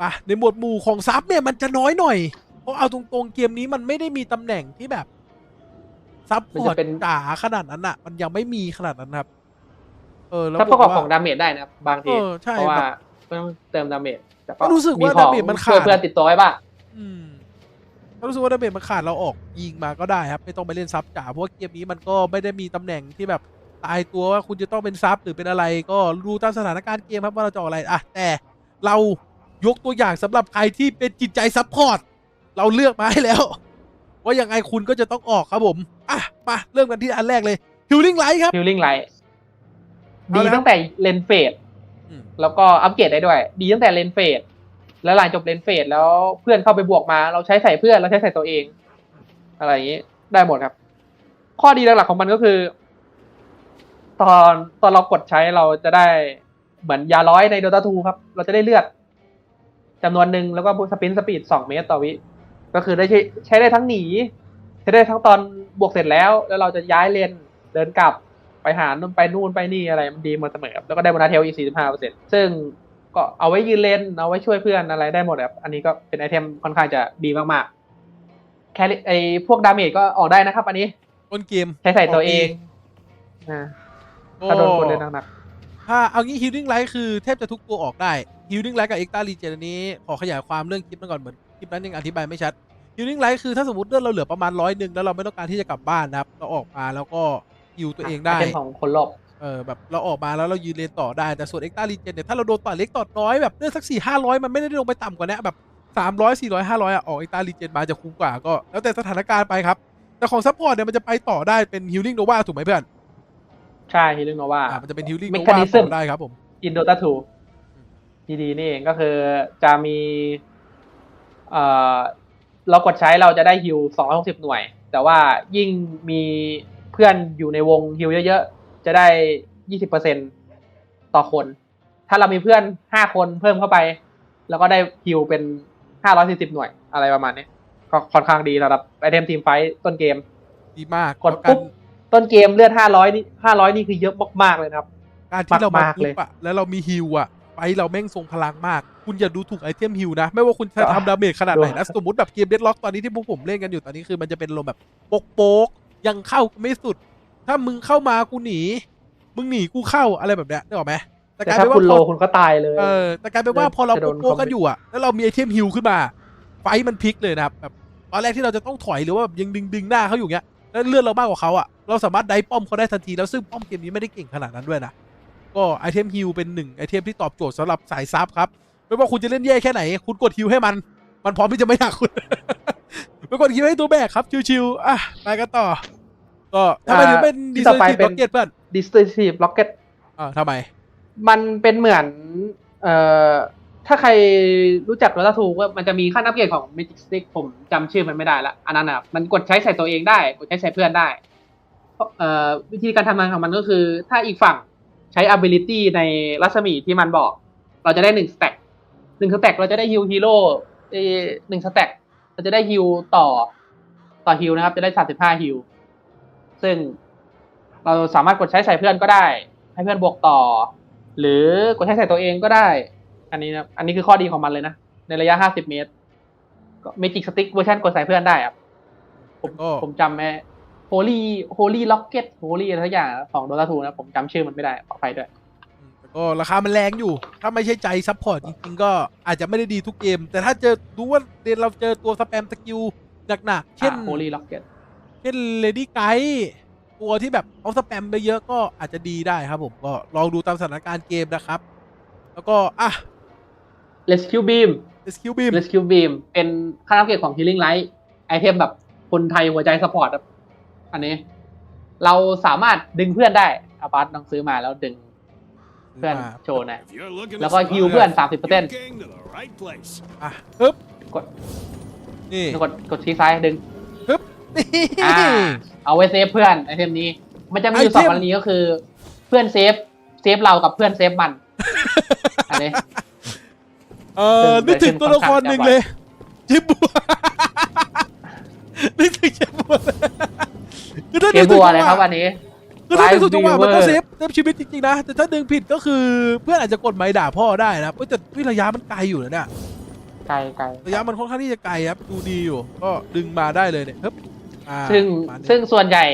ปะในหมวดหมู่ของซับเนี่ยมันจะน้อยหน่อย เพราะเอาตรงๆเกมนี้มันไม่ได้มีตำแหน่งที่แบบซับพมันอจะร์ตเป็นจ๋าขนาดนั้นอะ มันยังไม่มีขนาดนั้นครับ เออแล้วถ้าประกอบว่าของดาเมจได้นะครับบางทีเออใช่เพราะว่าแบบไม่ต้องเติมดาเมจแต่ก็รู้สึกว่าของดาเมจมันขาดช่วยเพื่อนติดตัวไว้บ้างอืมถ้ารู้สึกว่าดาเมจมันขาดเราออกยิงมาก็ได้ครับ ไม่ต้องไปเล่นซับจ๋าเพราะว่าเกมนี้มันก็ไม่ได้มีตำแหน่งที่แบบตายตัวว่าคุณจะต้องเป็นซับหรือเป็นอะไร ก็ดูตามสถานการณ์เกมครับว่าเราจะออกอะไรอะแต่เรา ยกตัวอย่างสำหรับใครที่เป็นจิตใจซับพอร์ตเราเลือกมาให้แล้ว ว่ายังไงคุณก็จะต้องออกครับผม อะ มาเริ่มกันที่อันแรกเลยฮิลลิ่งไลท์ครับฮิลลิ่งไลท์เอาดีละตั้งแต่เลนเฟดอืม แล้วก็อัปเกรดได้ด้วย ดีตั้งแต่เลนเฟดแล้วหลังจบเลนเฟดแล้วเพื่อนเข้าไปบวกมา เราใช้ใส่เพื่อนเราใช้ใส่ตัวเอง อะไรอย่างนี้ได้หมดครับ ข้อดีหลักๆของมันก็คือ ตอนตอนเรากดใช้เราจะได้เหมือนยาร้อยในโดตาทูครับ เราจะได้เลือด จำนวนหนึ่งแล้วก็สปรินสปีดสองเมตรต่อวิ ก็คือได้ใช้ใช้ได้ทั้งหนี ใช้ได้ทั้งตอนบวกเสร็จแล้ว แล้วเราจะย้ายเลนเดินกลับไปหานู่นไปนู่นไปนี่อะไรมันดีหมดเสมอครับแล้วก็ได้โบนัสเทลอีก45เปอร์เซ็นต์ซึ่งก็เอาไว้ยืนเลนเอาไว้ช่วยเพื่อนอะไรได้หมดครับอันนี้ก็เป็นไอเทมค่อนข้างจะดีมากๆแค่ไอพวกดาเมจก็ออกได้นะครับ อันนี้ต้นเกมใช้ใส่ตัวเองนะก็ถ้าโดนคนเล่นหนัก ถ้าเอางี้ฮิลลิ่งไลท์คือแทบจะทุกตัวออกได้ฮิลลิ่งไลท์กับเอ็กตาลีเจนอันนี้ ขอขยายความเรื่องคลิปนั้นก่อนเหมือนคลิปนั้นยังอธิบายไม่ชัดฮิลลิ่งไลท์คือถ้าสมมติเลือดเราเหลือประมาณร้อยหนึ่งแล้วเราไม่ต้องการที่จะกลับบ้านนะครับเราออกมาแล้วก็ฮิวๆตัวเองได้ไอเทมของคนรอบเออแบบเราออกมาแล้วเรายืนเลนต่อได้แต่ส่วนเอ็กตาลีเจนเนี่ยถ้าเราโดนต่อยเล็กต่อน้อยแบบเลือดสักสี่ห้าร้อยมันไม่ได้ลงไปต่ำกว่านี้แบบสามร้อยสี่ร้อยห้าร้อยอะออกเอ็กตาลีเจนมาจะคุ้มกว่าก็ แล้วแต่สถานการณ์ไปครับแต่ของซัพพอร์ตเนี่ยมันจะไปต่อได้เป็นฮิลลิ่งโนวาถูกไหมเพื่อน ใช่ฮิลลิ่งโนวา อ่ามันจะเป็นฮิลลิ่งโนวา Mechanism ต่อได้ครับผม อินโดตาทูดีๆนี่เองก็คือจะมีเอ่อเรากดใช้เราจะได้ฮิว260 หน่วย แต่ว่ายิ่งมีเพื่อนอยู่ในวงฮิวเยอะๆ จะได้ 20%ต่อคน ถ้าเรามีเพื่อน 5 คนเพิ่มเข้าไป แล้วก็ได้ฮิวเป็น 540 หน่วยอะไรประมาณนี้ก็ค่อนข้างดีสำหรับไอเทมทีมไฟท์ต้นเกม ดีมากกดแล้วปุ๊บ ต้นเกมเลือด500นี่500นี่คือเยอะมากๆเลยนะครับ การที่เรามามากๆปุ๊เลย บอะแล้วเรามีฮิวอะไปเราแม่งทรงพลังมาก คุณอย่าดูถูกไอเทมฮิวนะ ไม่ว่าคุณจะอะทำดาเมจขนาดไหนดูนะ สมมติแบบเกมเดดล็อกตอนนี้ที่พวกผมเล่นกันอยู่ตอนนี้คือมันจะเป็นลมแบบโป๊กโป๊กๆยังเข้าไม่สุด ถ้ามึงเข้ามากูหนี มึงหนีกูเข้าอะไรแบบเนี้ยนึกออกไหมแต่กแต่ลายถ้าเป็นว่าคุณพโลอคุณก็ตายเลย เออแต่กลายเป็นว่าพอเราจะโดนโป๊กๆคอมกันอยู่อะแล้วเรามีไอเทมฮิวขึ้นมา ไฟท์มันพลิกเลยนะครับแบบตอนแรกที่เราจะต้องถอยหรือว่าแบบยังดึงดึงหน้าเขาอยู่เงี้ย แล้วเลือดเรามากกว่าเขาอะเราสามารถได้ป้อมเขาได้ทันทีแล้วซึ่งป้อมเกมนี้ไม่ได้เก่งขนาดนั้นด้วยนะ ก็ไอเทมฮิลเป็นหนึ่งไอเทมที่ตอบโจทย์สำหรับสายซับครับ ไม่ว่าคุณจะเล่นแย่แค่ไหน คุณกดฮิลให้มัน มันพร้อมที่จะไม่หนักคุณไปกดฮิลให้ตัวแบกครับชิวๆอะไปกันต่อ ก็ทำไมถึงเป็นที่ดีต่ไซอไปน์เป็นล็อกเก็ตเพื่อน Destructive Rocket อ่าทำไม มันเป็นเหมือน เอ่อ ถ้าใครรู้จัก Dota 2ว่ามันจะมีขั้นอัปเกรดของ Magic Stick ผมจำชื่อมันไม่ได้ละอันนั้นอะมันกดใช้ใส่ตัวเองได้ กดใช้ใส่เพื่อนได้เพราะเอ่อวิธีการทำงานของมันก็คือ ถ้าอีกฝั่งใช้ ability ในรัศมีที่มันบอก เราจะได้หนึ่งสแต็กหนึ่งสแต็กเราจะได้ฮิลฮีโร่หนึ่งสแต็กเราจะได้ฮิลต่อต่อฮิลนะครับ จะได้สามสิบห้าฮิลซึ่งเราสามารถกดใช้ใส่เพื่อนก็ได้ ให้เพื่อนบวกต่อ หรือกดใช้ใส่ตัวเองก็ได้ อันนี้นะอันนี้คือข้อดีของมันเลยนะ ในระยะ50เมตร ก็เมจิกสติ๊กเวอร์ชันกดใส่เพื่อนได้ครับผมก็ผมจำไอ้โฮลี่โฮลี่ล็อกเก็ตโฮลี่อะไรสักอย่างของโดตาทูนะ ผมจำชื่อมันไม่ได้ขอไปด้วยอืมแต่ก็ราคามันแรงอยู่ ถ้าไม่ใช่ใจซัพพอร์ตจริงๆ ก็อาจจะไม่ได้ดีทุกเกม แต่ถ้าเจอรู้ว่าเดนเราเจอตัวสแปมสกิลหนักๆ เช่น โฮลี่ล็อกเก็ต เช่นเลดี้ไกด์ตัวที่แบบเอาสแปมไปเยอะก็อาจจะดีได้ครับผม ก็ลองดูตามสถานการณ์เกมนะครับ แล้วก็ อะ เลสคิวบีมสกิลบีมเลสคิวบีมเป็นค่าอัปเกรดของ Healing Light ไอเทมแบบคนไทยหัวใจสปอร์ตครับอันนี้ เราสามารถดึงเพื่อนได้อาบัสต้องซื้อมาแล้วดึงเพื่อนโชว์หนะ แล้วก็ฮิวเพื่อน30%อะปึ๊บกด นี่กดกดชี้ซ้ายดึงนี่อ่าเอาไว้เซฟเพื่อนไอเทมนี้ มันจะมีอยู่ไอเทมสองกรณีก็คือ เพื่อนเซฟ เซฟเรากับเพื่อนเซฟมัน อันนี้ เออนึกถึงตัวละครหนึ่งเลยจิบบัวนึกถึงจิบบัวคือถ้าเกนึมกถึบังวจังเลยหครับวะวันนี้ คือถ้านึกถึงจังหวะ Live มันก็ Viewer เซฟเซฟชีวิตจริงๆนะ แต่ถ้าดึงผิดก็คือเพื่อนอาจจะกดไม้ด่าพ่อได้นะเอ้ยแต่วิระยะมันไกลอยู่นะเนี่ยไกลไกลระยะมันค่อนข้างที่จะไกลครับดูดีอยู่ ก็ดึงมาได้เลยเนี่ยฮึบอ่าซึ่งประมาณนี้ ซึ่งส่วนใหญ่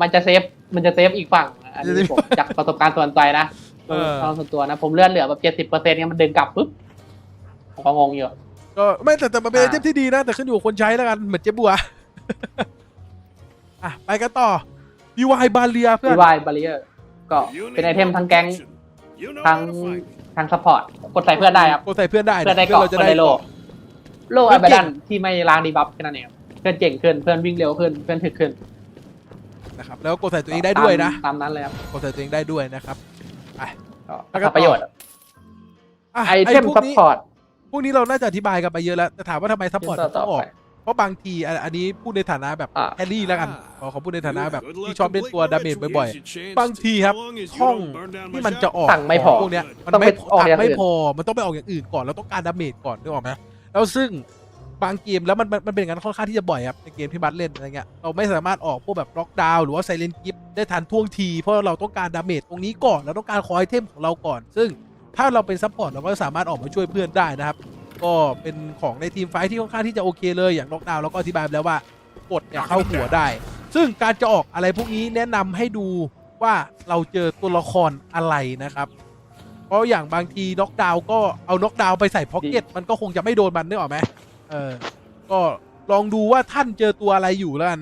มันจะเซฟมันจะเซฟอีกฝั่งอันนี้ผมจากประสบการณ์ส่วนตัวนะเออตอนส่วนตัวนะผมเลื่อนเหลือแบบเจ็ดสิบเปอร์เซ็นต์เนี่ยมันดึงกลับปุ๊บผม ก็งงอยู่ก็ไม่แต่แต่มันเป็นไออ่าเทมที่ดีนะ แต่ขึ้นอยู่กับคนใช้แล้วกัน เหมือนเจ๊บัว อะ ไปกันต่อ DY บาเลียเพื่อนดีวายบาริเออร์ก็เป็นไอเทมทั้งแก๊งทั้งทั้งซัพพอร์ตกดใส่เพื่อนได้ครับกดใส่เพื่อนได้เพื่อนได้เพื่อนเกาะเราจะเพื่อนได้ได้โลเกาะโลเพื่อัอนลเก่งเบดันที่ไม่ล้างดีบัฟแค่นั้นเองครับเพื่อนเก่งขึ้นเพื่อนวิ่งเร็วขึ้นเพื่อนถึกขึ้นนะครับแล้วก็กดใส่ตัวเองได้ด้วยนะตามตามนั้นเลยครับกดใส่ตัวเองได้ด้วยนะครับก็แล้วก็ทำประโยชน์อะไอเทมพวกซัพนี้พอร์ตพ วกนี้เราน่าจะอธิบายกันไปเยอะแล้วแต่ถามว่าทำไมซัพพอร์ตต่ต้อองออไปกเพราะบางทีอันอันนี้พูดในฐานะแบบอะแคลรี่แล้วกันขอขอพูดในฐานะแบบที่ชอบเล่นตัวดาเมจบ่อยๆๆบางทีครับช่องที่มันจะออกสั่งไม่พอพวกเนี้ยมันต้องไม่ไปออกตังอย่างค์ไม่อื่น พอมันต้องไปออกอย่างอื่นก่อนแล้วต้องการดาเมจก่อนนึกออกไหมแล้วซึ่งบางเกมแล้วมันมันมันเป็นอย่างนั้นค่อนข้างที่จะบ่อยครับในเกมที่บัสเล่นอะไรเงี้ยเราไม่สามารถออกพวกแบบล็อกดาวน์หรือว่าไซเลนกิฟได้ทันท่วงที เพราะเราต้องการดาเมจตรงนี้ก่อนเราต้องการคอยเทมของเราก่อน ซึ่ง ถ้าเราเป็นซัพพอร์ตเราก็สามารถออกมาช่วยเพื่อนได้นะครับ ก็เป็นของในทีมไฟที่ค่อนข้างที่จะโอเคเลยอย่างล็อกดาวน์เราก็อธิบายไปแล้วว่ากดเนี่ยเข้าหัวได้ ซึ่งการจะออกอะไรพวกนี้แนะนำให้ดูว่าเราเจอตัวละครอะไรนะครับ เพราะอย่างบางทีน็อกดาวก็เอาน็อกดาวไปใส่พ็อกเก็ตมันก็คงจะไม่โดนมันนึกออกไหมเออก็ลองดูว่าท่านเจอตัวอะไรอยู่แล้วกัน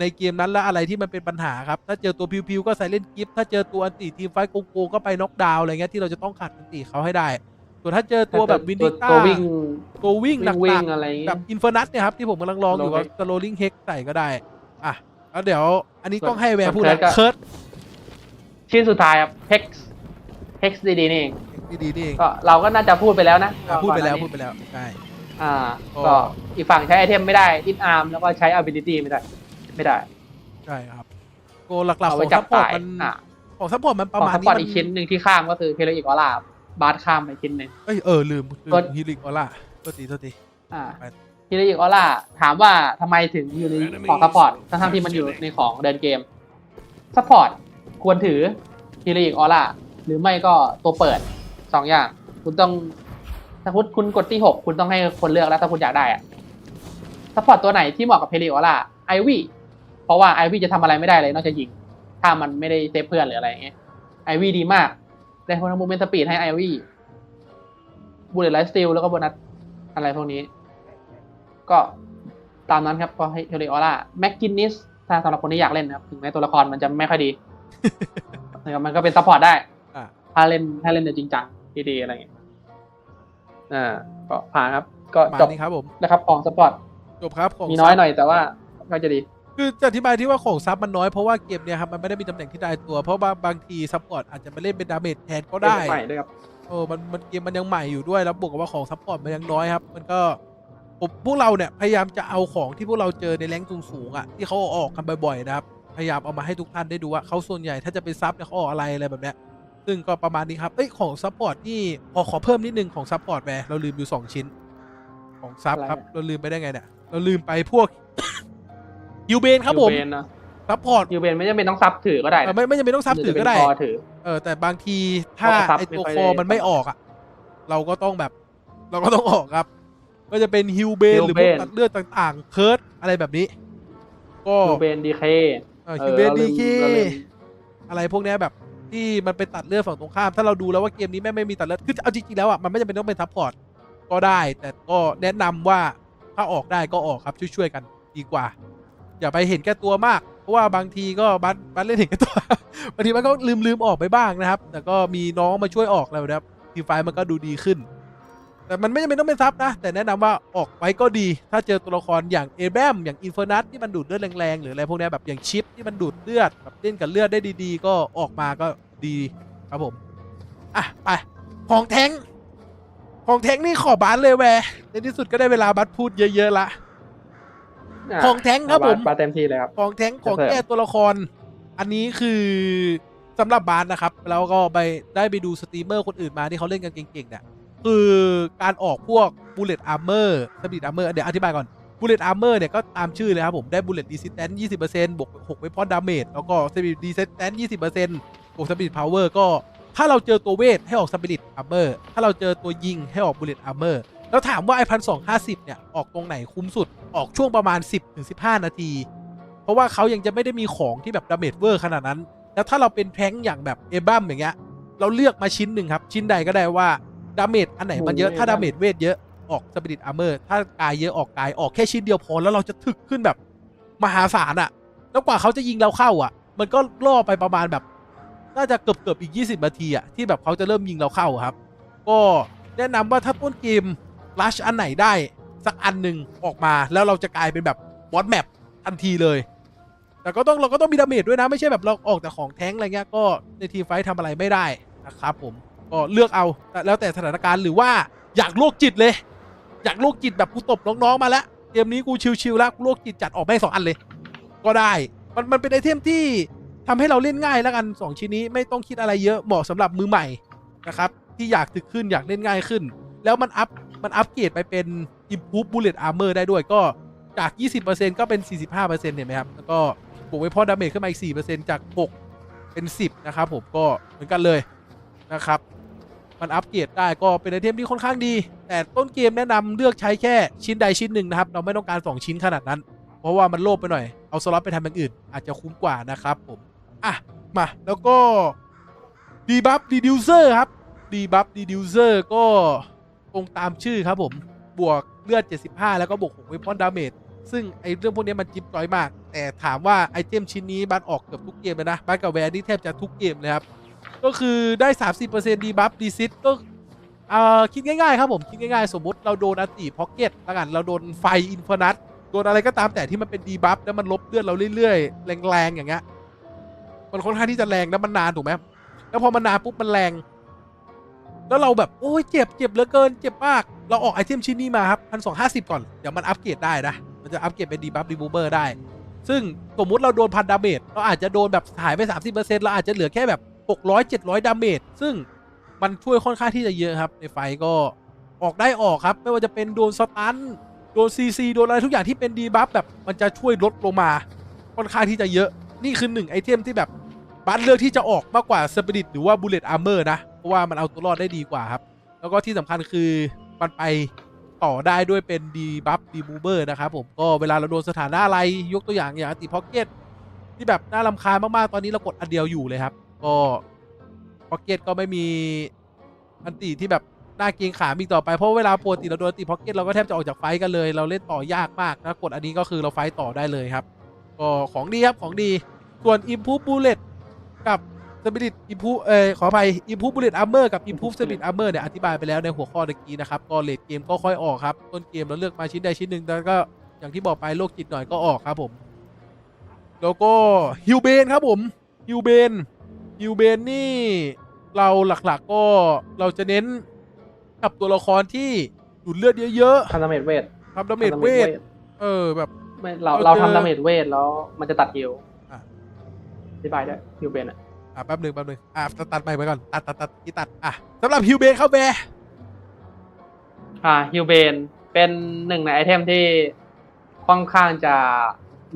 ในเกมนั้นแล้วอะไรที่มันเป็นปัญหาครับ ถ้าเจอตัวพิวๆก็ใส่เล่นกิฟต์ถ้าเจอตัวอันติทีมไฟท์โกงๆก็ไปน็อกดาวน์อะไรเงี้ยที่เราจะต้องขัดอันติเขาให้ได้ส่วนถ้าเจอตัวแบบวินดิต้าตัววิ่งตัววิ่งหนัวิ่กงๆอะไรอย่างเงี้แบยบอินเฟอร์นัสเนี่ยครับที่ผมกำลังลองอยู่ว่า Rolling สโรลิงเฮกใส่ก็ได้อะแล้วเดี๋ยว อันนี้ส่วนต้องให้แวร์พูดส่วนนะเคิร์ทก็เคิร์ดชิ้นสุดท้ายครับ hex hex ดีๆนี่เองดีๆนี่เองก็เราก็น่าจะพูดไปแล้วนะอะพูดไปแล้วก่อนหน้านี้พูดไปแล้วใช่อ่าก็ก็อีกฝั่งใช้ไอเทมไม่ได้ดิสอาร์มแล้วก็ใช้ ability ไม่ได้ ไม่ได้ ใช่ครับโกหลักๆเอาขไว้องจัซับพพอร์ตตายมันอ่าของซัพพอร์ตมันประของมาณซัพนี้พอร์ตมัอีกชิ้นหนึ่งที่ข้ามก็คือเพลอีกออร่าบาร์ข้ามไปชิ้นหนึ่ง เอ้ยเออลืมลืก็มฮิลิกออล่าตัวตีตัวตี อ่าไป เพลอีกออร่าถามว่าทำไมถึงอยู่ในของซัพพอร์ตทั้งๆที่มันอยู่ในของเดินเกมซัพพอร์ตควรถือเพลอีกออร่าหรือไม่ก็ตัวเปิดสองอย่าง คุณต้องถ้าคุณคุณกดที่หกคุณต้องให้คนเลือกแล้วถ้าคุณอยากได้อะซัพพอร์ตตัวไหนที่เหมาะกับเพลีออร่าไอวี่ เพราะว่าไอวี่จะทำอะไรไม่ได้เลยนอกจากยิง ถ้ามันไม่ได้เซฟเพื่อนหรืออะไรอย่างเงี้ยไอวี่ดีมากได้พลังโมเมนต์สปีดให้ไอวี่บูเลตไลฟ์สติลแล้วก็โบนัสอะไรพวกนี้ ก็ตามนั้นครับก็ให้เพลีออร่าแม็กกินนิสถ้าสำหรับคนที่อยากเล่นนะครับ ถึงแม้ตัวละครมันจะไม่ค่อยดีนะครับมันก็เป็นซัพพอร์ตได้อะถ้าเล่นถ้าเล่นจริงจังดีๆอะไรอย่างเงี้ยอ่าก็ผ่านครับ ก็ประมาณจบนี้ครับผมนะครับของสปอร์ตจบครับของมีน้อยซับหน่อยแต่ว่าก็จะดี คือจะอธิบายที่ว่าของซับมันน้อยเพราะว่าเกมเนี่ยครับมันไม่ได้มีตำแหน่งที่ตายตัวเพราะว่าบางทีซัพพอร์ตอาจจะมาเล่นเป็นดาเมจแทนก็ได้ใหม่ด้วยครับเออมันมันเกมมันยังใหม่อยู่ด้วยแล้วบวกกับว่าของซัพพอร์ตมันยังน้อยครับ มันก็ผมพวกเราเนี่ยพยายามจะเอาของที่พวกเราเจอในแรงสูงสูงๆอะที่เขาเอาออกกันบ่อยๆนะครับพยายามเอามาให้ทุกท่านได้ดูว่าเขาส่วนใหญ่ถ้าจะไปซับเนี่ยเขาออกอะไรอะไรแบบเนี้ยซึ่งก็ประมาณนี้ครับเอ้ยของซัพพอร์ตนี่ขอขอเพิ่มนิดนึงของซัพพอร์ตแวร์เราลืมอยู่สองชิ้น ของซับอะไรครับอะเราลืมไปได้ไงเนี่ยเราลืมไปพวก ยูเบนครับผมยูเบนนะซัพพอร์ตยูเบนไม่จำเป็นต้องซับถือก็ได้เออนะไม่ไม่จำเป็นต้องซับถือก็ได้ หรืจะเป็นคอถือ เออแต่บางทีถ้าเพราะว่าซับไอตัวไม่ค่อยคอได้ มันไม่ออกอะ เราก็ต้องแบบ เราก็ต้องออกครับ ก็จะเป็นฮิวเบน Hill หรือพวก Bane ตัดเลือดต่างๆเคิร์ดอะไรแบบนี้ ก็ยูเบนดีเคฮิวเบนดีเคอะไรพวกเนี้ยแบบที่มันเป็นตัดเลือดฝั่งตรงข้าม ถ้าเราดูแล้วว่าเกมนี้ไม่ไม่มีตัดเลือดคือเอาจริงๆแล้วอะมันไม่จำเป็นต้องเป็นซัพพอร์ตก็ได้ แต่ก็แนะนำว่าถ้าออกได้ก็ออกครับช่วยๆกันดีกว่า อย่าไปเห็นแก่ตัวมาก เพราะว่าบางทีก็บัสบัสเล่นเห็นแก่ตัวบางทีมันก็ลืมลืมออกไปบ้างนะครับ แต่ก็มีน้องมาช่วยออกแล้วนะครับทีไฟล์มันก็ดูดีขึ้น แต่มันไม่จำเป็นต้องเป็นซับนะ แต่แนะนำว่าออกไว้ก็ดี ถ้าเจอตัวละครอย่างเอแบมอย่างอินเฟอร์นัสที่มันดูดเลือดแรงๆหรืออะไรพวกนี้แบบอย่างชิปที่มันดูดเลือดแบบเล่นกับเลือดได้ดี ๆ ก็ออกมาก็ดีครับผมอะไปของแทงของแทงนี่ขอบาสเลยแวในที่สุดก็ได้เวลาบัสพูดเยอะๆละ ของแท้งครับผมบาสเต็มที่เลยครับของแท้งของจะเพิ่มแก้ตัวละคร อันนี้คือสำหรับบาสนะครับ แล้วก็ไปได้ไปดูสตรีมเมอร์คนอื่นมาที่เขาเล่นกันเก่งๆเนี่ยคือการออกพวก bullet armor สปีด armor เดี๋ยวอธิบายก่อน bullet armor เนี่ยก็ตามชื่อเลยครับผมได้ bullet resistance 20%บวก6 weapon damage แล้วก็ speed resistance 20%บวก speed power ก็ถ้าเราเจอตัวเวทให้ออก spirit armor ถ้าเราเจอตัวยิงให้ออก bullet armor แล้วถามว่าไอ้พันสองห้าสิบเนี่ย ออกตรงไหนคุ้มสุดออกช่วงประมาณ 10ถึง15 นาที เพราะว่าเขายังจะไม่ได้มีของที่แบบดาเมจเวอร์ขนาดนั้น แล้วถ้าเราเป็นแท้งค์อย่างแบบเอบัมอย่างเงี้ยเราเลือกมาชิ้นหนึ่งครับ ชิ้นใดก็ได้ว่าดาเมจอันไหนมันเยอะโอ้โหถ้าดาเมจเวทเยอะออกสปิริตอาร์เมอร์ถ้ากายเยอะออกกายออกแค่ชิ้นเดียวพอแล้วเราจะถึกขึ้นแบบมหาศาลอะแล้วกว่าเขาจะยิงเราเข้าอะมันก็ล่อไปประมาณแบบ น่าจะเกือบเกือบๆอีก 20นาทีอะที่แบบเขาจะเริ่มยิงเราเข้าอะครับ ก็แนะนำว่าถ้าต้นเกม ลัชอันไหนได้ สักอันหนึ่งออกมาแล้วเราจะกลายเป็นแบบบอสแมปทันทีเลย แต่ก็ต้องเราก็ต้องมีดาเมจด้วยนะ ไม่ใช่แบบเราออกแต่ของแท้งอะไรเงี้ยก็ในทีมไฟท์ทำอะไรไม่ได้นะครับผมก็เลือกเอาแต่แล้วแต่สถานการณ์หรือว่าอยากโรคจิตเลย อยากโรคจิตแบบกูตบน้องๆมาแล้วเกมนี้กูชิวๆแล้วกูโรคจิตจัดออกแม่สองอันเลย ก็ได้มันมันเป็นไอเทมที่ทำให้เราเล่นง่ายแล้วกัน 2 ชิ้นนี้ไม่ต้องคิดอะไรเยอะเหมาะสำหรับมือใหม่นะครับที่อยากถึกขึ้นอยากเล่นง่ายขึ้น แล้วมันอัพ มันอัพเกรดไปเป็น improve bullet armor ได้ด้วยก็จาก 20%ก็เป็น 45%เห็นไหมครับ แล้วก็บวกไว้พอดาเมจขึ้นมาอีก 4%จาก 6 เป็น 10 นะครับผมก็เหมือนกันเลยนะครับ มันอัปเกรดได้ก็เป็นไอเทมที่ค่อนข้างดี แต่ต้นเกมแนะนำเลือกใช้แค่ชิ้นใดชิ้นหนึ่งนะครับ เราไม่ต้องการ 2 ชิ้นขนาดนั้น เพราะว่ามันโลภไปหน่อย เอาสล็อตไปทำอย่างอื่น อาจจะคุ้มกว่านะครับผม อะ มาแล้วก็ดีบัฟดีดิวเซอร์ครับดีบัฟดีดิวเซอร์ก็ รงตามชื่อครับผมบวกเลือด 75 แล้วก็บวก6เวพอนดาเมจซึ่งไอเรื่องพวกนี้มันจิ๊บจ้อยมาก แต่ถามว่าไอเทมชิ้นนี้บัตออกเกือบทุกเกมเลยนะบัตกับแวร์นี่แทบจะทุกเกมเลยครับ ก็คือได้ 30%ดีบัฟดีซิตก็เอ่อคิดง่ายๆครับผมคิดง่ายๆ สมมติเราโดนอัติพ็อกเก็ตแล้วกันเราโดนไฟอินฟ r นัทโดนอะไรก็ตามแต่ที่มันเป็นดีบัฟแล้วมันลบเลือดเราเรื่อยๆ แรงๆอย่างเงี้ยมันค่อนข้างที่จะแรงแล้วมันนานถูกไหมแล้วพอมันนานปุ๊บมันแรง แล้วเราแบบโอ้ยเจ็บเจ็บเหลือเกินเจ็บมาก เราออกไอเทมชิ้นนี้มาครับพันสองห้าสิบก่อน เดี๋ยวมันอัปเกรดได้นะ มันจะอัปเกรดเป็นดีบัฟรีมูเบอร์ได้ ซึ่งสมมติเราโดนพันดาเมจเราอาจจะโดนแบบหายไป 30%เราอาจจะเหลือแค่แบบ600 700 ดาเมจซึ่งมันช่วยค่อนข้างที่จะเยอะครับ ในไฟก็ออกได้ออกครับ ไม่ว่าจะเป็นโดนสตันโดนซีซีโดนอะไรทุกอย่างที่เป็นดีบัฟแบบมันจะช่วยลดลงมาค่อนข้างที่จะเยอะนี่คือหนึ่งไอเทมที่แบบบัสเลือกที่จะออกมากกว่าสปิริตหรือว่าบูเลตอาร์เมอร์นะ ราะว่ามันเอาตัวรอดได้ดีกว่าครับ แล้วก็ที่สำคัญคือมันไปต่อได้ด้วยเป็นดีบัฟดีมูเบอร์นะครับผมก็เวลาเราโดนสถานะอะไรยกตัวอย่างอย่างติพ็อกเก็ตที่แบบน่ารำคาญมาก ๆ ตอนนี้เรากดอันเดียวอยู่เลยครับ ก็พ็อกเก็ตก็ไม่มีอันติที่แบบน่าเกรงขามอีกต่อไป เพราะเวลาปกติเราโดนติพ็อกเก็ตเราก็แทบจะออกจากไฟท์กันเลย เราเล่นต่อยากมากนะกดอันนี้ก็คือเราไฟท์ต่อได้เลยครับ ก็ของดีครับของดีส่วน Improve Bullet กับ Spirit Improve เอ่อขออภัย Improve Bullet Armor กับ Improve Spirit Armor เนี่ยอธิบายไปแล้วในหัวข้อตะกี้นะครับก็เลดเกมก็ค่อยออกครับต้นเกมเราเลือกมาชิ้นใดชิ้นหนึ่งแล้วก็อย่างที่บอกไปโรคจิตหน่อยก็ออกครับผม แล้วก็ฮิวเบนครับผมฮิวเบนฮิวเบนนี่เราหลักๆก็เราจะเน้นกับตัวละครที่ดูดเลือดเยอะทำดาเมจเวทๆทำดาเมจเวทเออแบบไม่เราเราเราเจอทำดาเมจเวทแล้วมันจะตัดฮิลอะอธิบายได้ฮิลเบนอะ อะแป๊บหนึ่งแป๊บหนึ่งอะตัดตัดไปไปก่อนตัดตัดตัดที่ตัดอะสำหรับฮิวเบนเข้าแบร์อ่าฮิลเบนเป็นหนึ่งในไอเทมที่ค่อนข้างจะ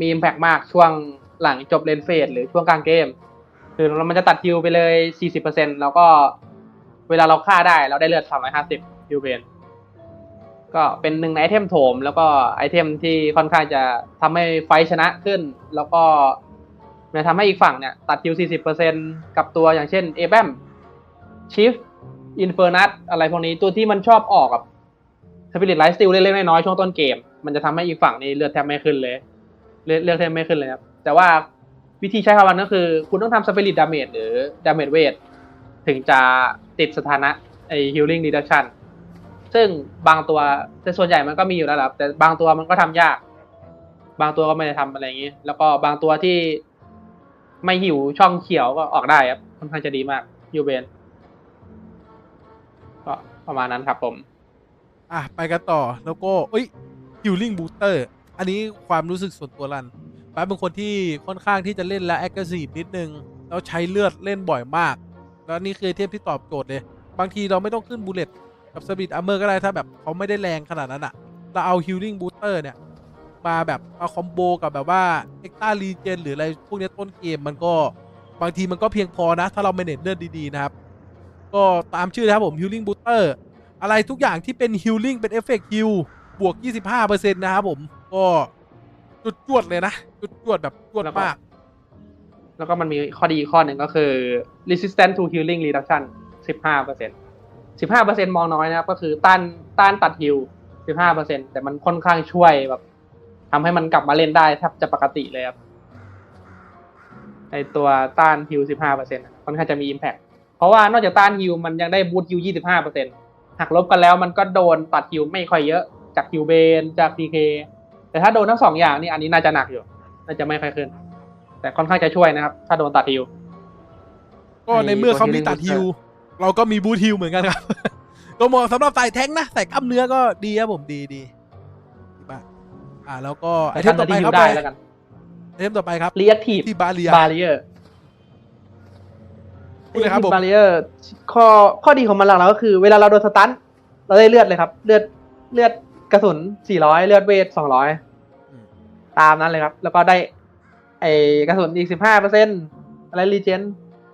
มี Impact มากช่วงหลังจบเลนเฟสหรือช่วงกลางเกม คือเรามันจะตัดฮิลไปเลย 40%แล้วก็เวลาเราฆ่าได้เราได้เลือด 350ฮิลเบนก็เป็นหนึ่งในไอเทมโถม แล้วก็ไอเทมที่ค่อนข้างจะทำให้ไฟชนะขึ้น แล้วก็ มันทำให้อีกฝั่งเนี่ยตัดฮิล40%กับตัวอย่างเช่นเอแบมชิฟอินเฟอร์นัสอะไรพวกนี้ตัวที่มันชอบออกกับสปิริตไลฟ์สติลเล็กๆน้อยๆช่วงต้นเกม มันจะทำให้อีกฝั่งนี้เลือดแทบไม่ขึ้นเลย เลือดเลือดแทบไม่ขึ้นเลยครับ แต่ว่าวิธีใช้ของมันก็คือ คุณต้องทำสปิริตดาเมจหรือดาเมจเวทถึงจะติดสถานะไอฮิลลิ่งดีดักชันซึ่งบางตัวแต่ส่วนใหญ่มันก็มีอยู่แล้วครับแต่บางตัวมันก็ทำยาก บางตัวก็ไม่ได้ทำอะไรอย่างนี้ แล้วก็บางตัวที่ ไม่หิวช่องเขียวก็ออกได้ครับค่อนข้างจะดีมากยูเบนก็ประมาณนั้นครับผม อะไปกันต่อแล้วก็เอ้ยฮิลลิ่งบูสเตอร์อันนี้ความรู้สึกส่วนตัวรันป้าเป็นคนที่ค่อนข้างที่จะเล่นและแอคทีฟนิดนึง แล้วใช้เลือดเล่นบ่อยมาก แล้วนี่คือเทพที่ตอบโจทย์เลย บางทีเราไม่ต้องขึ้นบูเลตกับสปิดอาร์เมอร์ก็ได้ถ้าแบบเขาไม่ได้แรงขนาดนั้นอะเราเอาฮิลลิ่งบูสเตอร์เนี่ย มาแบบมาคอมโบกับแบบว่าเอ็กต r ารีเจนหรืออะไรพวกนี้ต้นเกมมันก็บางทีมันก็เพียงพอนะ ถ้าเราไม่เน็ตเลือดดีๆนะครับ ก็ตามชื่อนะครับผม Healing Booster อะไรทุกอย่างที่เป็นฮิลลิ่งเป็นเอฟเฟกต์ฮิลบวก 25%นะครับผมก็จุดจวดเลยนะ จุดจวดแบบจวดแล้วก็มาก แล้วก็มันมีข้อดีข้อหนึ่งก็คือ resistance to healing reduction 15% 15%มองน้อยนะครับ ก็คือต้านต้านตัดฮิล15%แต่มันค่อนข้างช่วยแบบ ทำให้มันกลับมาเล่นได้แทบจะปกติเลยครับไอตัวต้านฮิล15%ค่อนข้างจะมี impact เพราะว่านอกจากต้านฮิลมันยังได้บูทฮิล25%หักลบกันแล้วมันก็โดนตัดฮิลไม่ค่อยเยอะจากฮิลเบนจากดีเคแต่ถ้าโดนทั้งสองอย่างนี่อันนี้น่าจะหนักอยู่ น่าจะไม่ค่อยขึ้น แต่ค่อนข้างจะช่วยนะครับ ถ้าโดนตัดฮิลก็ในเมื่อเขามีตัดไอ้ตัวฮิลเราก็มีบูทฮิลเหมือนกันครับก็เหมาะสำหรับใส่แท้งนะใส่กล้ามเนื้อก็ดีครับผมดีดี อ่าแล้วก็ไอแต่เทมต่อไปครับได้แล้วกันไอเทมต่อไปครับ reactive ที่บาเลีย barrier พูดเลยครับผม reactive barrier ข้อข้อดีของมันหลักๆก็คือ เวลาเราโดนสตันเราได้เลือดเลยครับ เลือดเลือดกระสุน400เลือดเวท200ตามนั้นเลยครับ แล้วก็ได้ ไอกระสุนอีก15%อะไรรีเจน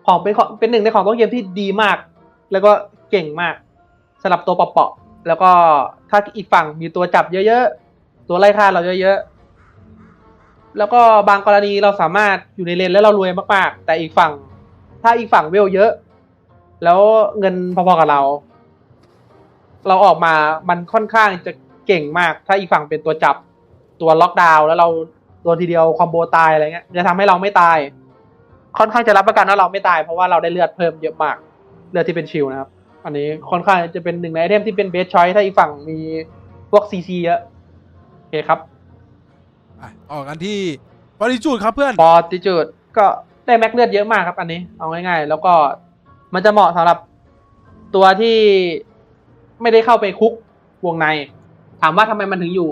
ของเป็นของเป็นหนึ่งในของต้องเกมที่ดีมาก แล้วก็เก่งมากสำหรับตัวเปาะๆแล้วก็ถ้าอีกฝั่งมีตัวจับเยอะๆ ตัวไล่ฆ่าเราเยอะๆ แล้วก็บางกรณีเราสามารถอยู่ในเลนแล้วเรารวยมากๆ แต่อีกฝั่ง ถ้าอีกฝั่งเวลเยอะ แล้วเงินพอๆกับเรา เราออกมามันค่อนข้างจะเก่งมาก ถ้าอีกฝั่งเป็นตัวจับตัวล็อกดาวน์แล้วเราโดนทีเดียวคอมโบตายอะไรเงี้ยจะทำให้เราไม่ตาย ค่อนข้างจะรับประกันว่าเราไม่ตาย เพราะว่าเราได้เลือดเพิ่มเยอะมาก เลือดที่เป็นชิลนะครับ อันนี้ค่อนข้างจะเป็นหนึ่งในไอเทมที่เป็นเบสชอยถ้าอีกฝั่งมีพวกซีซีเยอะ เคครับอะออกกันที่บริจูดครับเพื่อนพอติจูดก็ได้แม็กเลือดเยอะมากครับอันนี้ เอาง่ายๆ แล้วก็มันจะเหมาะสำหรับตัวที่ไม่ได้เข้าไปคุกวงใน ถามว่าทำไมมันถึงอยู่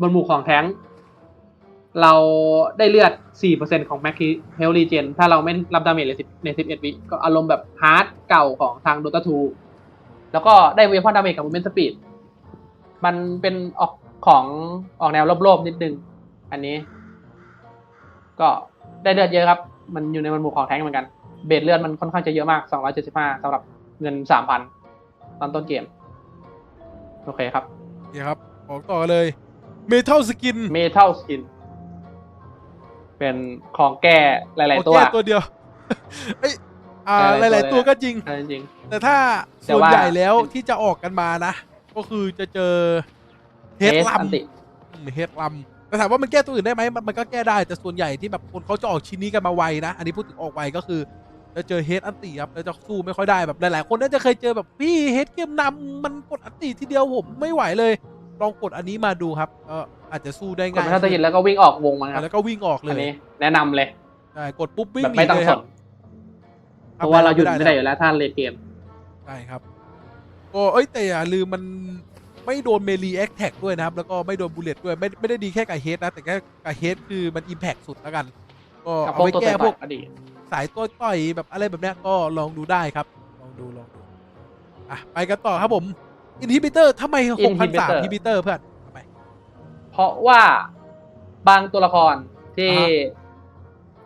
บนหมู่ของแท้ง เราได้เลือด 4%ของแม็กเฮลรีเจนถ้าเราไม่รับดาเมจเลย10ใน 11 วิ ก็อารมณ์แบบฮาร์ดเก่าของทางโดตาทูแล้วก็ได้เวพอนดาเมจกับ o ูเมน t สปีดมันเป็นออก ของออกแนวโลบๆนิดนึง อันนี้ ก็ได้เลือดเยอะครับ มันอยู่ในมันหมู่ของแท้งเหมือนกัน เบสเลือดมันค่อนข้างจะเยอะมาก 275สำหรับเงิน 3,000 ตอนต้นเกม โอเคครับนี่ครับ ออกต่อเลย เมทัลสกิน เมทัลสกิน เป็นของแก้หลาย ๆ ตัวแค่ตัวเดียวเอ้ยอ่าหหลายๆลายตัวๆตัวก็จริงอันนั้นจริงแต่ถ้าแต่ส่วนว่าใหญ่แล้วเป็นที่จะออกกันมานะ ก็คือจะเจอ เฮด Haze ลัมอันติเฮดลัมแต่ถามว่ามันแก้ตัวอื่นได้ไหมมันมันก็แก้ได้แต่ส่วนใหญ่ที่แบบคนเขาจะออกชิ้นนี้กันมาไวนะ อันนี้พูดถึงออกไวก็คือจะเจอเฮดอันติครับแล้วจะสู้ไม่ค่อยได้แบบหลาย ๆ คนน่าจะเคยเจอแบบพี่เฮดเกมนำมันกดอันติทีเดียวผมไม่ไหวเลย ลองกดอันนี้มาดูครับก็อาจจะสู้ได้กดง่ายเมทัลสกินแล้วก็วิ่งออกวงมันคอะรับแล้วก็วิ่งออกเลอันยนี้แนะนำเลยใช่กดปุ๊บวิ่งแบบหนีไม่ต้องเลยสครับนเพราะว่าเราหยุดไม่ได้อยู่แล้วถ้าเลนเกมใช่ครับโอ้เอ้ยแต่อย่าลืมมัน ไม่โดนเมลีแอคแท็กด้วยนะครับ แล้วก็ไม่โดนบูเลตด้วยไม่ไม่ได้ดีแค่กับเฮดนะ แต่แค่กับเฮดคือมันอิมแพกสุดแล้วกัน ก็กับเอาพวกไปตัวแก้ต่พวกอดีตสายต้อยต่อยแบบอะไรแบบเนี้ยก็ลองดูได้ครับ ลองดูลองดูอะไปกันต่อครับผมอินฮิบิเตอร์ทำไมหกพันสาม Inhibitor อินฮิบิเตอร์เพื่อนทำไมเพราะว่าบางตัวละครที่อ่าฮะ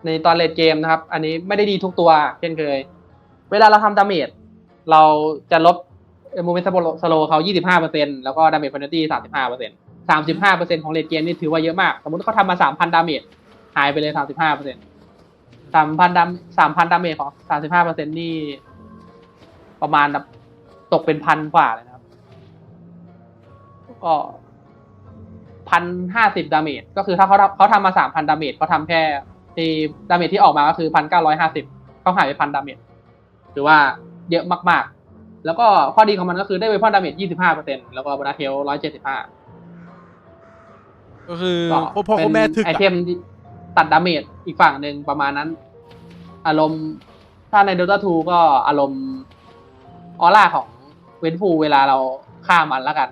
ในตอนเลดเกมนะครับ อันนี้ไม่ได้ดีทุกตัวเช่นเคย เวลาเราทำดาเมจเราจะลบ โมเมนต์สโลเขา 25%แล้วก็ดาเมจเพนนัลตี้35% 35%ของเลดเกมนี่ถือว่าเยอะมาก สมมติเขาทำมา 3,000 ดาเมจ หายไปเลย 35% 3,000ดาม3,000 ดาเมจของ 35%นี่ ประมาณตกเป็นพันกว่าเลยนะครับ ก็พันห้าสิบดาเมจ ก็คือถ้าเขาเขาทำมาสามพันดาเมจเขาทำแค่ทีดาเมจที่ออกมาก็คือพันเก้าร้อยห้าสิบเขาหายไปพันดาเมจ ถือว่าเยอะมากๆ แล้วก็ข้อดีของมันก็คือได้เวพอนดาเมจยี่สิบห้าเปอร์เซ็นแล้วก็บนาเทลร้อยเจ็ดสิบห้าก็คือก็พ่อพ่อคุณแม่ถึกไออะเทมที่ตัดดาเมจอีกฝั่งหนึ่งประมาณนั้น อารมณ์ถ้าใน Dota 2 ก็อารมณ์ออร่าของเวนฟูเวลาเราฆ่ามันแล้วกัน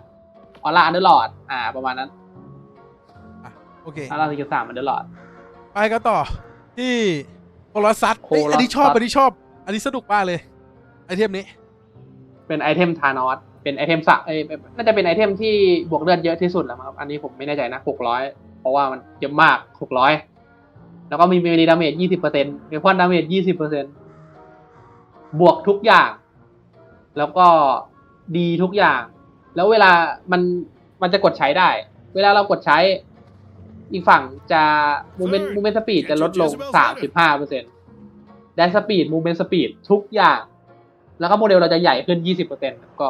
ออร่าอันเดอร์ลอดอ่า ประมาณนั้นโอเคออร่าสกิลสามอันเดอร์ลอดไปกันต่อ ที่โคลอสซัสเอ้ย Colossus อันนี้ชอบ อันนี้ชอบ อันนี้สนุกมากเลย ไอเทมนี้ เป็นไอเทมทานอสเป็นไอเทมสะเอ้ยน่าจะเป็นไอเทมที่บวกเลือดเยอะที่สุดแล้วครับอันนี้ผมไม่แน่ใจนะหกร้อยเพราะว่ามันเยอะมากหกร้อยแล้วก็มีเมลีดาเมจยี่สิบเปอร์เซ็นต์เวพอนดาเมจยี่สิบเปอร์เซ็นต์บวกทุกอย่าง แล้วก็ดีทุกอย่าง แล้วเวลามันมันจะกดใช้ได้ เวลาเรากดใช้ อีกฝั่งจะมูเมนต์มูเมนต์สปีดจะลดลง35เปอร์เซ็นต์แดนสปีดมูเมนต์สปีดทุกอย่าง แล้วก็โมเดลเราจะใหญ่ขึ้น 20เปอร์เซ็นต์ก็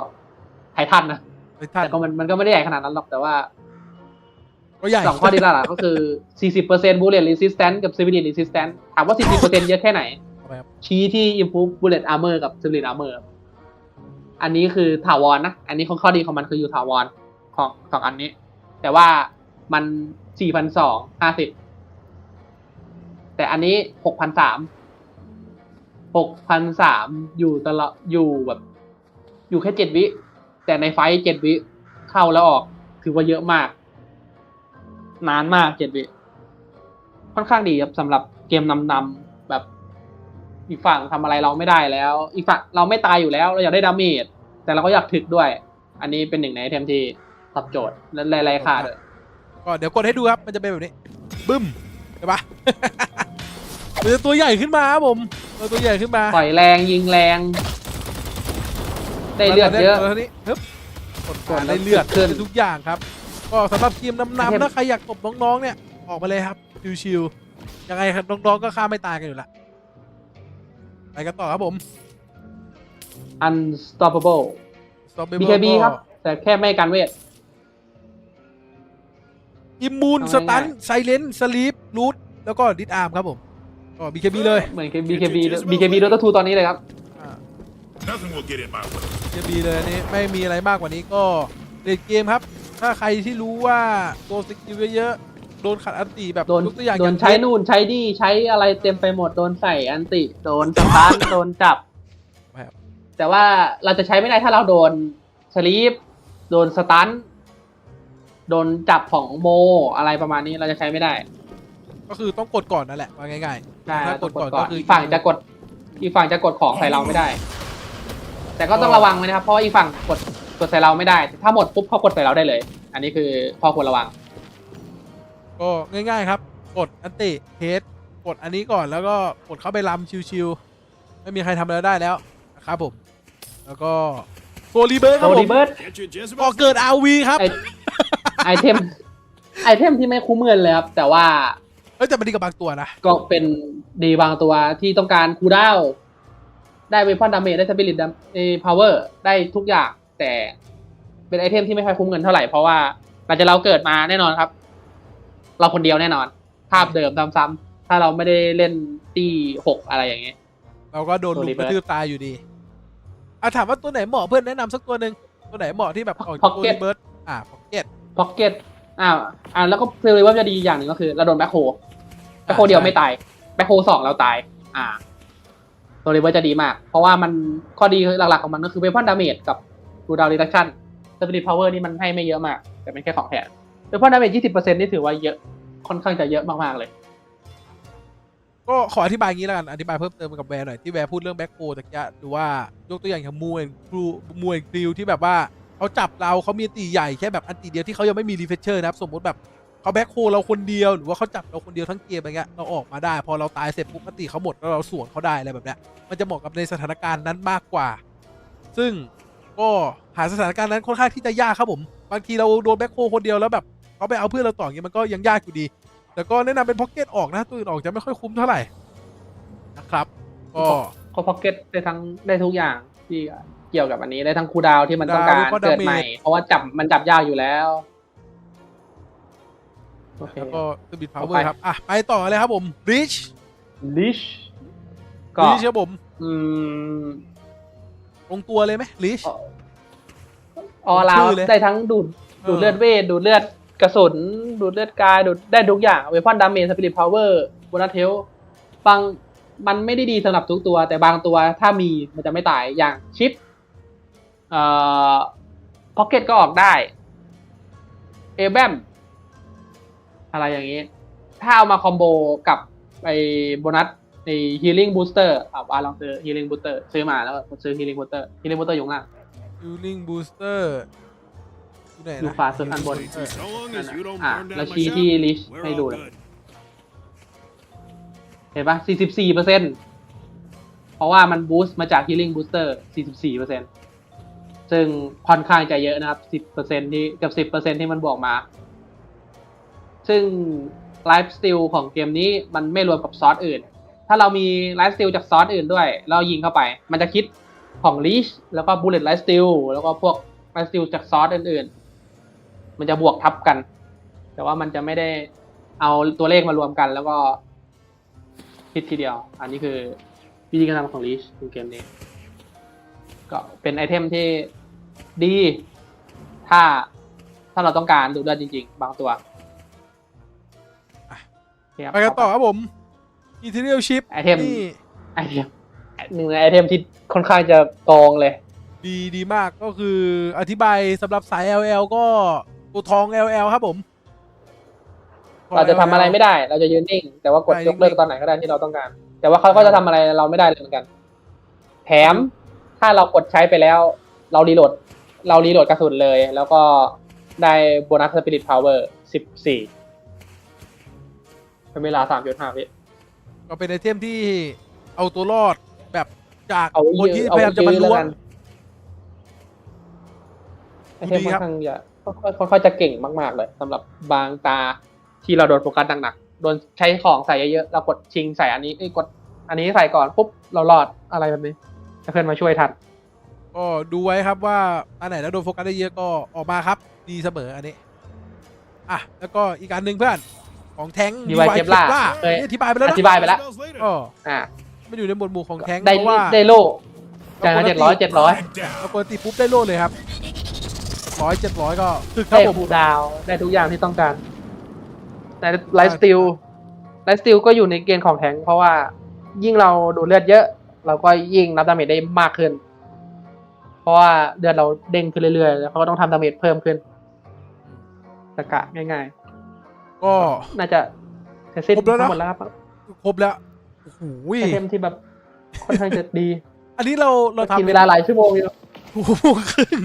ไททันนะ ไอ้ท่านแต่ก็มันมันก็ไม่ได้ใหญ่ขนาดนั้นหรอกแต่ว่า ก็ใหญ่สองข้อดีหลักๆก็คือ 40% bullet resistance กับ spirit resistance ถามว่า 40%เยอะแค่ไหน เอาไปครับชี้ที่ improve bullet armor กับ spirit armor ครับอันนี้คือถาวรนะ อันนี้ข้อดีของมันคืออยู่ถาวรของสองอันนี้ แต่ว่ามัน 4,250 แต่อันนี้ 6,300 6,300อยู่ตลอดอยู่แบบ อยู่แค่7วิ แต่ในไฟท์7วิเข้าแล้วออก ถือว่าเยอะมาก นานมาก7วิ ค่อนข้างดีครับสำหรับเกมนำๆแบบ อีกฝั่งทำอะไรเราไม่ได้แล้ว อีกฝั่งเราไม่ตายอยู่แล้ว เราอยากได้ดาเมจแต่เราก็อยากถึกด้วย อันนี้เป็นหนึ่งในไอเทมที่ตอบโจทย์และไร้ค่าด้วยก็เดี๋ยวกดให้ดูครับ มันจะเป็นแบบนี้ บึ้มใช่ปะ มันจะตัวใหญ่ขึ้นมาครับผมมันตัวใหญ่ขึ้นมาต่อยแรงยิงแรงได้เลือดเยอะแล้วทีนี้ฮึบกดกดมาแล้วได้เลือดขึ้นได้ทุกอย่างครับ ก็สำหรับทีมไอเทนำมๆถ้าใครอยากตบน้องๆเนี่ยออกมาเลยครับชิวๆยังไงครับน้องๆก็ฆ่าไม่ตายกันอยู่ละไปกันต่อครับผม unstoppable Stoppable BKB ก็ครับ แต่แค่ไม่กันเวทอิมมูนเอาสง่ายๆตันไซเลนสลีปรูทแล้วก็ดิสอาร์มครับผม ก็ BKB เลย เหมือน BKB ด้วย BKB Dota 2ตอนนี้เลยครับอ่า Nothing will get in my way. BKB เลยอันนี้ไม่มีอะไรมากกว่านี้ก็เล่นเกมครับ ถ้าใครที่รู้ว่าตัวสกิลเยอะๆโดนขัดอันตีแบบโดนยกตัวอย่างโดนอย่างใช้นู่นใช้นี่ใช้อะไรเต็มไปหมด โดนใส่อันติ โดนสตาร์ทโดนจับครับ แต่ว่าเราจะใช้ไม่ได้ถ้าเราโดนสลีปโดนสตัน โดนจับของโมอะไรประมาณนี้เราจะใช้ไม่ได้ ก็คือต้องกดก่อนนั่นแหละว่าง่ายใช่ถ้าเรากต้อดงก่กอนดก่อนก็คืออีอีกฝั่งจะกดอีกฝั่งจะกดของใส่เราไม่ได้ แต่ก็ต้องระวังไว้นะครับเพราะว่าอีกฝั่งกดกดใส่เราไม่ได้แต่ถ้าหมดปุ๊บเขากดใส่เราได้เลย อันนี้คือข้อควรระวังๆก็ง่าย ๆ ครับ กดอันติเฮดกดอันนี้ก่อนแล้วก็กดเข้าไปลำชิวๆไม่มีใครทำอะไรได้แล้วนะครับผม แล้วก็โซลีเบิร์ดคโซรับผดีมเบิร์ด Get your ก็ Jezebel. เกิดอาวีครับ ไอ ไอเทมไอเทมที่ไม่คุ้มเงินเลยครับ แต่ว่า เอ้ยแต่มันดีกับบางตัวนะก็เป็นดีบางตัวที่ต้องการคูลดาวน์ได้เวพอนดาเมจได้สปิริตดัมเอพาวเวอร์ได้ทุกอย่าง แต่เป็นไอเทมที่ไม่ค่อยคุ้มเงินเท่าไหร่ เพราะว่าหลังจากเราเกิดมาแน่นอนครับ เราคนเดียวแน่นอน ภาพเดิมซ้ำๆถ้าเราไม่ได้เล่นตีหกอะไรอย่างเงี้ย เราก็โดนลุม Soul กระ Rebirth ทืบตายอยู่ดีอะถามว่าตัวไหนเหมาะเพื่อนแนะนำสักตัวหนึ่งตัวไหนเหมาะที่แบบออกโซ Pocket ลีเบิร์ดอ่าพ็อกเก็ตพ็อกเก็ต อ่าอ่าแล้วก็เฟลเลยว่าจะดีอย่างหนึ่งก็คือเราโดนแบ็คโฮแบ็คโฮเดียวไม่ตายแบ็คโฮสองเราตาย อ่าตัวเลเวอร์จะดีมาก เพราะว่ามันข้อดีหลักๆของมันก็คือเวพอนดาเมจกับดูดาวรีดักชั่นสปิริตพาวเวอร์นี่มันให้ไม่เยอะมาก แต่เป็นแค่ของแถมเวพอนดาเมจยี่สิบเปอร์เซ็นต์นี่ถือว่าเยอะค่อนข้างจะเยอะมากๆเลย ก็ขออธิบายงี้แล้วกันอธิบายเพิ่มเติมกับแวร์หน่อยที่แวร์พูดเรื่องแบ็คโ o ตะกี้หรือว่ายกตัวอย่างอย่างมูเอนครูมูเอนคริวที่แบบว่า เขาจับเราเขามีอันตีใหญ่แค่แบบอันตีเดียวที่เขายังไม่มีรีเฟชเชอร์นะครับสมมติแบบเขาแบ็คโ o เราคนเดียวหรือว่าเขาจับเราคนเดียวทั้งเกมอะไรเงี้ยเราออกมาได้ พอเราตายเสร็จปุ๊บอันตีเขาหมดแล้วเราสวนเขาได้อะไรแบบเนี้ยมันจะเหมาะกับในสถานการณ์นั้นมากกว่า ซึ่งก็หาสถานการณ์นั้นค่อนข้างที่จะยากครับผม บางทีเราโดนแบ็คโ o คนเดียวแล้วแบบเขาไปเอาเพื่อนเราต่ออย่างเงี้ยมันก็ยังยากอยู่ดี แต่ก็แนะนำเป็นพ็อกเก็ตออกนะตัวอื่นออกจะไม่ค่อยคุ้มเท่าไหร่นะครับก็เขาพ็อกเก็ตได้ทั้งได้ทุกอย่างที่ เกี่ยวกับอันนี้ได้ทั้งคูลดาวน์ที่มันต้องการ Cooldown เกิดใหม่ Damage เพราะว่าจับมันจับยากอยู่แล้วโอเคแล้วก็สปิดพาวเวอต่อร์ไปครับ อะ ไปต่อเลยครับผมริชลิชก็ริชครับผม อืมตรงตัวเลยไหมริชออลาชื่อเลยได้ทั้งดูดเออดูดเลือดเวทดูดเลือดกระสุนดูดเลือดกายดูดได้ทุกอย่างเวพอนดาเมจสปิริตพาวเวอร์โบนัสเทลบางมันไม่ได้ดีสำหรับทุกตัว แต่บางตัวถ้ามีมันจะไม่ตายอย่างชิปเอ่อ พ็อกเก็ตก็ออกได้ เอแบมอะไรอย่างนี้ ถ้าเอามาคอมโบกับไอ้โบนัสใน healing booster อะว่าลองซื้อ healing booster ซื้อมาแล้วก็ซื้อ healing booster healing booster อยู่ข้างล่างยูริงบูสเตอร์อยู่ไหนอยู่นะขวาสุดอันบน So long as you don't อะ burn แล้ว down ชี้ my ที่ shop, ลิช we're ให้ all ดูเลย good. เห็นปะ44เปอร์เซ็นเพราะว่ามันบูสต์มาจาก healing booster 44เปอร์เซึ่งค่อนข้างจะเยอะนะครับสิบเปอร์เซ็นที่เกับสิบเปอร์เซ็นที่มันบวกมา ซึ่งไลฟ์สติลของเกมนี้มันไม่รวมกับซอสอื่น ถ้าเรามีไลฟ์สติลจากซอสอื่นด้วย เรายิงเข้าไป มันจะคิดของลีชแล้วก็บูลเลตไลฟ์สติลแล้วก็พวกไลฟ์สติลจากซอสอื่นๆ มันจะบวกทับกัน แต่ว่ามันจะไม่ได้เอาตัวเลขมารวมกัน แล้วก็คิดทีเดียว อันนี้คือวิธีการทำของลีชในเกมนี้ ก็เป็นไอเทมที่ดี ถ้าถ้าเราต้องการดูเลือดจริง ๆ บางตัวอะโเคครับไปกันต่อครับผมอีเทเรียลชิปไอเทมนี่ไอเทมหนึ่งในไอเทมที่ค่อนข้างจะกองเลย ดีดีมากก็คืออธิบายสำหรับสาย LL ก็ตัวทอง LL ครับผม เราจะทำอะไรไม่ได้ เราจะยืนนิ่ง แต่ว่ากดใช่ยกเลิกตอนไหนก็ได้ที่เราต้องการ แต่ว่าเขาก็จะทำอะไรเราไม่ได้เลยเหมือนกัน แถม ถ้าเรากดใช้ไปแล้ว เรารีโหลด เรารีโหลดกระสุนเลย แล้วก็ได้โบนัสสปิริตพาวเวอร์สิบสี่เป็นเวลาสามจุดห้าวิ ก็เป็นไอเทมที่เอาตัวรอดแบบจากเอาไว้คนที่ยื้อพยายามจะมาเอาไว้ยื้อล้วแล้วงกันไอเทมดีค่อครับ นข้างจะค่อยๆค่อยๆจะเก่งมาก ๆ เลยสำหรับบางตาที่เราโดนโฟกัสหนักๆโดนใช้ของใส่เยอะๆเรากดชิงใส่อันนี้เอ้ยกด อันนี้ใส่ก่อนปุ๊บเรารอดอะไรแบบนี้ ให้เพื่อนมาช่วยทันก็ดูไว้ครับว่า อันไหนแล้วโดนโฟกัสได้เยอะก็ออกมาครับ ดีเสมออันนี้ อะ แล้วก็อีกอันหนึ่งเพื่อน ของแท้ง DY DY Kevlar Kevlar เคยนี่อธิบายไปแล้วอนะธิบายไปแล้ว Smells later. ก็อ่ามันอยู่ในหมวดหมู่ของแท้งได้เพราะว่าได้โล่จ่ายมาเจ็ดร้อยเจ็ดร้อย Right down. ปกติปุ๊บได้โล่เลยครับร้อยเจ็ดร้อยก็คือครับได้ผมบูดาวได้ทุกอย่างที่ต้องการแต่ไลฟ์สติลไลฟ์สติลก็อยู่ในเกณฑ์ของแทงค์เพราะว่ายิ่งเราดูเลือดเยอะ เราก็ยิ่งรับดาเมจได้มากขึ้น เพราะว่าเลือดเราเด้งขึ้นเรื่อยๆ แล้วเขาก็ต้องทำดาเมจเพิ่มขึ้นตะกะง่ายก็ๆน่าจะเสร็จสิ้นครบแล้วนะทั้งหมดแล้วครับครบแล้วโอ้โหไอเทมที่แบบค่อนข้างจะดี อันนี้เราเราทำกินเวลาหลายชั่วโมงอยู่โอ้โหครึ่ง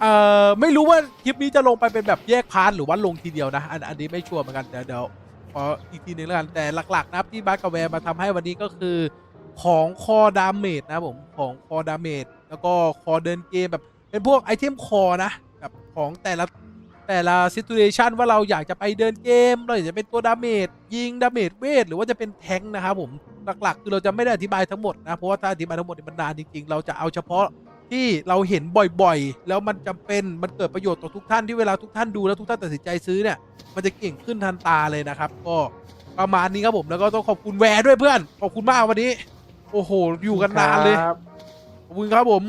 เอ่อไม่รู้ว่าคลิปนี้จะลงไปเป็นแบบแยกพาร์ทหรือว่าลงทีเดียวนะ อันอันนี้ไม่ชัวร์เหมือนกันเดี๋ยวเดี๋ยวขออีกทีหนึงแล้วกันแต่หลักๆนะครับที่บาสกับแวร์มาทำให้วันนี้ก็คือ ของคอดาเมจนะผมของคอดาเมจแล้วก็คอเดินเกมแบบเป็นพวกไอเทมคอนะแบบของแต่ละแต่ละซิตูเ t ชันว่าเราอยากจะไปเดินเกม เราอยากจะเป็นตัวดาเมจยิงดาเมจเวทหรือว่าจะเป็นแทงนะครับผมหลักๆ คือเราจะไม่ได้อธิบายทั้งหมดนะเพราะว่าถ้าอธิบายทั้งหมดมันนานจริงๆ เราจะเอาเฉพาะที่เราเห็นบ่อยๆ แล้วมันจำเป็นมันเกิดประโยชน์ต่อทุกท่านที่เวลาทุกท่านดูแล้วทุกท่านตัดสินใจซื้อเนี่ยมันจะเก่งขึ้นทันตาเลยนะครับ ก็ประมาณนี้ครับผมแล้วก็ต้องขอบคุณแวร์ด้วยเพื่อนขอบคุณมากวันนี้ โอ้โห อยู่กันนานเลยครับขอบคุณครับผม